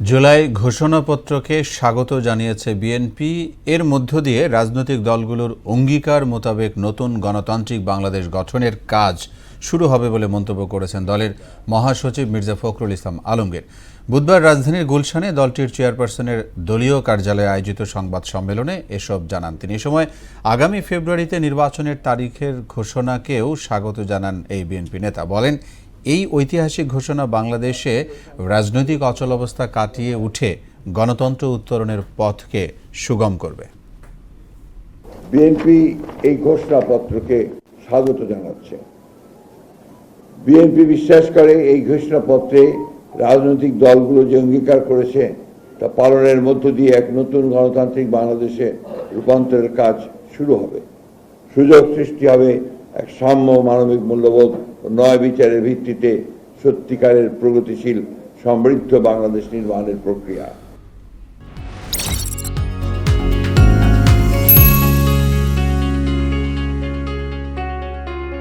জুলাই ঘোষণাপত্রকে স্বাগত জানিয়েছে বিএনপি। এর মধ্য দিয়ে রাজনৈতিক দলগুলোর অঙ্গীকার মোতাবেক নতুন গণতান্ত্রিক বাংলাদেশ গঠনের কাজ শুরু হবে বলে মন্তব্য করেছেন দলের মহাসচিব মির্জা ফখরুল ইসলাম আলমগীর। বুধবার রাজধানীর গুলশানে দলটির চেয়ারপারসনের দলীয় কার্যালয়ে আয়োজিত সংবাদ সম্মেলনে এসব জানান তিনি। এ সময় আগামী ফেব্রুয়ারিতে নির্বাচনের তারিখের ঘোষণাকেও স্বাগত জানান এই বিএনপি নেতা। বলেন এই ঐতিহাসিক ঘোষণা বাংলাদেশে রাজনৈতিক অচলাবস্থা কাটিয়ে উঠে গণতন্ত্র উত্তরণের পথকে সুগম করবে। বিএনপি এই ঘোষণাপত্রকে স্বাগত জানাচ্ছে। বিএনপি বিশ্বাস করে এই ঘোষণাপত্রে রাজনৈতিক দলগুলো যে অঙ্গীকার করেছে, তা পালনের মধ্য দিয়ে এক নতুন গণতান্ত্রিক বাংলাদেশে রূপান্তরের কাজ শুরু হবে। সুযোগ সৃষ্টি হবে এক সাম্য মানবিক মূল্যবোধ নয় বিচারের ভিত্তিতে সত্যিকারের প্রগতিশীল সমৃদ্ধ বাংলাদেশ নির্মাণের প্রক্রিয়া।